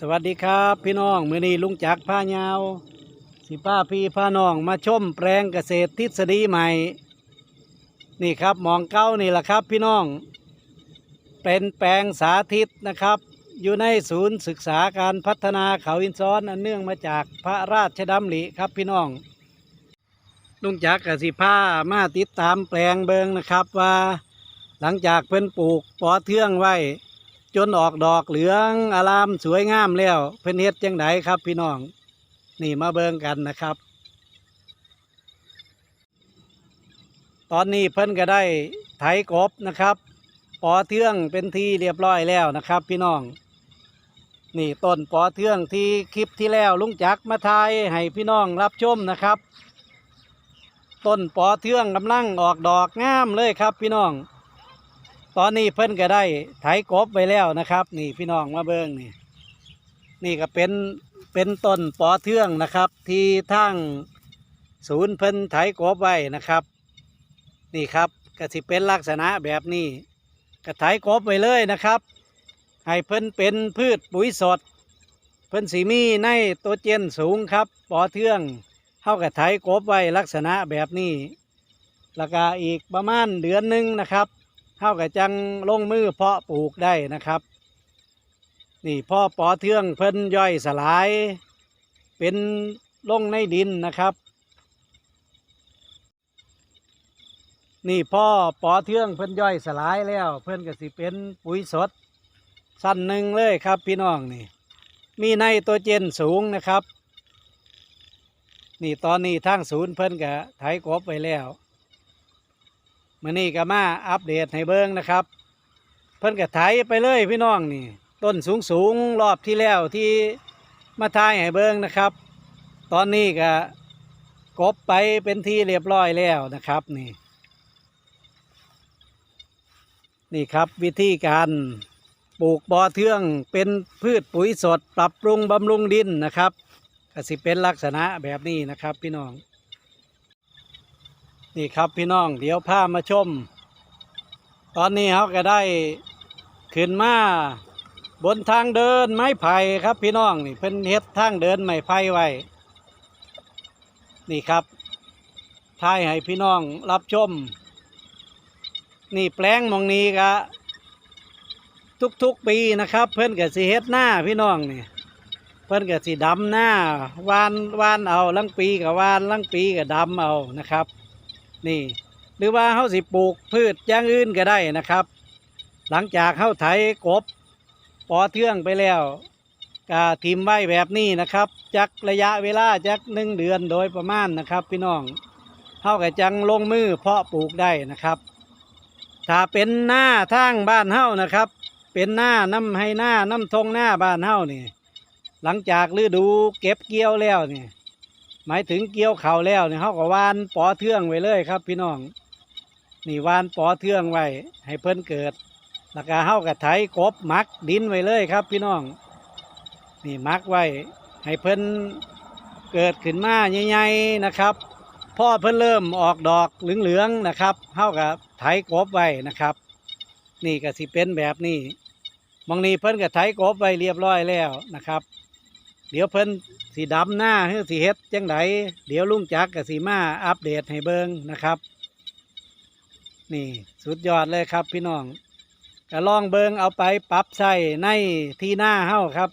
สวัสดีครับ พี่น้องมือนี้ลุงจักรพายาว สิป้าพี่พาน้องมาชมแปลงเกษตรทฤษฎีใหม่ นี่ครับหมองเก้านี่แหละครับพี่น้อง เป็นแปลงสาธิตนะครับ อยู่ในศูนย์ศึกษาการพัฒนาเขาอินซ้อนอันเนื่องมาจากพระราชดำริครับพี่น้อง ลุงจักรกสิผ้ามาติดตามแปลงเบิงนะครับว่า หลังจากเพิ่นปลูกปอเทืองไว้ จนออกดอกเหลืองอารามสวยงามแล้วเพิ่นเฮ็ดจังไดครับพี่น้อง นี่มาเบิ่งกันนะครับ ตอนนี้เพิ่นก็ได้ไถกบนะครับปอเทืองเป็นที่เรียบร้อยแล้วนะครับ พี่น้อง นี่ต้นปอเทืองที่คลิปที่แล้วลุงจักมาทายให้พี่น้องรับชมนะครับต้นปอเทืองกำลังออกดอกงามเลยครับพี่น้อง ตอนนี้เพิ่นก็ได้ไถกบไว้แล้วนะครับ นี่พี่น้องมาเบิ้งนี่ นี่ก็เป็นเป็นต้นปอเทืองนะครับ ที่ทั้งศูนย์เพิ่นไถกบไว้นะครับ นี่ครับก็สิเป็นลักษณะแบบนี้ก็ไถกบไว้เลยนะครับ ให้เพิ่นเป็นพืชปุ๋ยสด เพิ่นสีมีในตัวเจนสูงครับปอเทืองเท่ากับไถกบไว้ลักษณะแบบนี้แล้วก็อีกประมาณเดือนหนึ่งนะครับ เท่ากับจังลงมือเพาะปลูกได้นะครับ นี่พ่อปอเทืองเพิ่นย่อยสลาย เป็นลงในดินนะครับ นี่พ่อปอเทืองเพิ่นย่อยสลายแล้ว เพิ่นก็สิเป็นปุ๋ยสด สั้นหนึ่งเลยครับพี่น้องนี่ มีในตัวเจนสูงนะครับ นี่ตอนนี้ทางศูนย์เพิ่นก็ไถกบไปแล้ว มื่อนี้ก็มาอัปเดตให้เบิ้งนะครับ เพิ่นก็ไถไปเลยพี่น้องนี่ ต้นสูงสูงรอบที่แล้วที่มาทายให้เบิ้งนะครับ ตอนนี้ก็กบไปเป็นที่เรียบร้อยแล้วนะครับนี่ นี่ครับวิธีการปลูกบอเทืองเป็นพืชปุ๋ยสด ปรับปรุงบำรุงดินนะครับก็สิเป็นลักษณะแบบนี้นะครับพี่น้อง นี่ครับพี่น้องเดี๋ยวพามาชม ตอนนี้เขาก็ได้ขึ้นมาบนทางเดินไม้ไผ่ครับพี่น้องนี่เพิ่นเฮ็ดทางเดินไม้ไผ่ไว้นี่ครับทายให้พี่น้องรับชม นี่แปลงมองนี้ก็ทุกๆปีนะครับ เพิ่อนก็สิเฮ็ดหน้าพี่น้องนี่เพิ่อนก็สิดำหน้าวานวานเอาลังปีกับวานลังปีกับดำเอานะครับ นี่ หรือว่าเขาสิปลูกพืชอย่างอื่นก็ได้นะครับ หลังจากเขาไถกบปอเทืองไปแล้วก็ทิมไว้แบบนี้นะครับจักระยะเวลาจักหนึ่งเดือนโดยประมาณนะครับ พี่น้องเขาก็จังลงมือเพาะปลูกได้นะครับถ้าเป็นหน้าทางบ้านเฮานะครับ เป็นหน้าน้ำให้หน้าน้ำทงหน้าบ้านเฮานี่ หลังจากฤดูเก็บเกี่ยวแล้วนี่ หมายถึงเกี่ยวเขาแล้วเนี่ยเขาก็วานปอเทืองไว้เลยครับ พี่น้อง นี่วานปอเทืองไว้ให้เพิ่นเกิดแล้วก็เฮากับไถกบมักดินไว้เลยครับ พี่น้อง นี่มักไว้ให้เพิ่นเกิดขึ้นมาใหญ่ๆนะครับพ่อเพิ่นเริ่มออกดอกเหลืองๆนะครับเฮากับไถกบไว้นะครับ นี่ก็สิเป็นแบบนี้มองนี้เพิ่นก็ไถกบไว้เรียบร้อยแล้วนะครับ เดี๋ยวเพิ่นสีดำหน้าหรือสีเฮ็ดจังไดเดี๋ยวลุงจักกับสีมาอัปเดตให้เบิงนะครับ นี่สุดยอดเลยครับพี่น้องก็ลองเบิงเอาไปปรับใช้ในที่หน้าเฮ้าครับ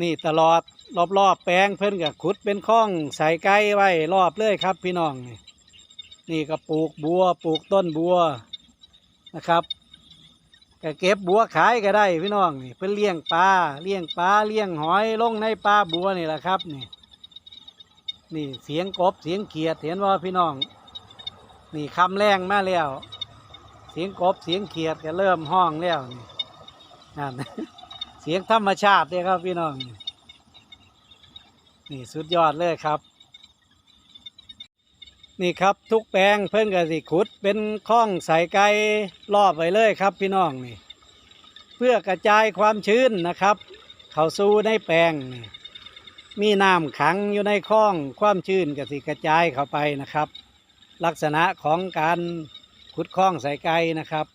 นี่ตลอดรอบๆแปลงเพิ่นกับขุดเป็นคลองใส่ไก่ไว้รอบเลยครับ พี่น้องนี่นี่ก็ปลูกบัวปลูกต้นบัวนะครับ ก็เก็บบัวขายก็ได้พี่น้องนี่เพิ่นเลี้ยงปลาเลี้ยงปลาเลี้ยงหอยลงในปลาบัวนี่แหละครับนี่นี่เสียงกบเสียงเขียดเห็นว่าพี่น้อง นี่คำแรงมาแล้ว เสียงกบเสียงเขียดก็เริ่มห้องแล้วนี่นั่นเสียงธรรมชาติเลยครับพี่น้องนี่สุดยอดเลยครับ นี่ครับทุกแปลงเพิ่นก็สิขุด เป็นคล้องใส่ไก่รอบไว้เลยครับพี่น้องนี่ เพื่อกระจายความชื้นนะครับ เข้าสู่ในแปลงนี่มีน้ำขังอยู่ในคลองความชื้นก็สิกระจายเข้าไปนะครับ ลักษณะของการขุดคลองใส่ไก่นะครับ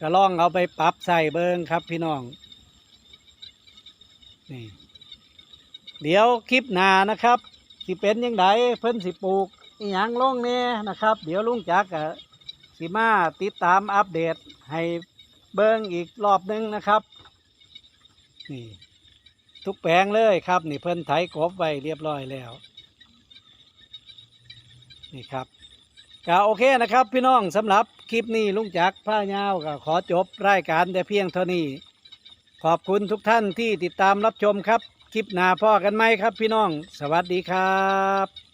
ก็ลองเอาไปปรับใส่เบิงครับพี่น้องนี่เดี๋ยวคลิปหน้านะครับสิเป็นยังไงเพิ่นสิปลูก อหยังลงเนี่ยนะครับ เดี๋ยวลุงจักกะสิมาติดตามอัปเดตให้เบิ้งอีกรอบหนึงนะครับนี่ทุกแปลงเลยครับนี่เพิ่นไถกบไว้เรียบร้อยแล้วนี่ครับก็โอเคนะครับ พี่น้องสำหรับคลิปนี้ลุงจักรผ้ายาวก็ขอจบรายการแต่เพียงเท่านี้ ขอบคุณทุกท่านที่ติดตามรับชมครับ คลิปหน้าพ่อกันไหมครับ พี่น้อง สวัสดีครับ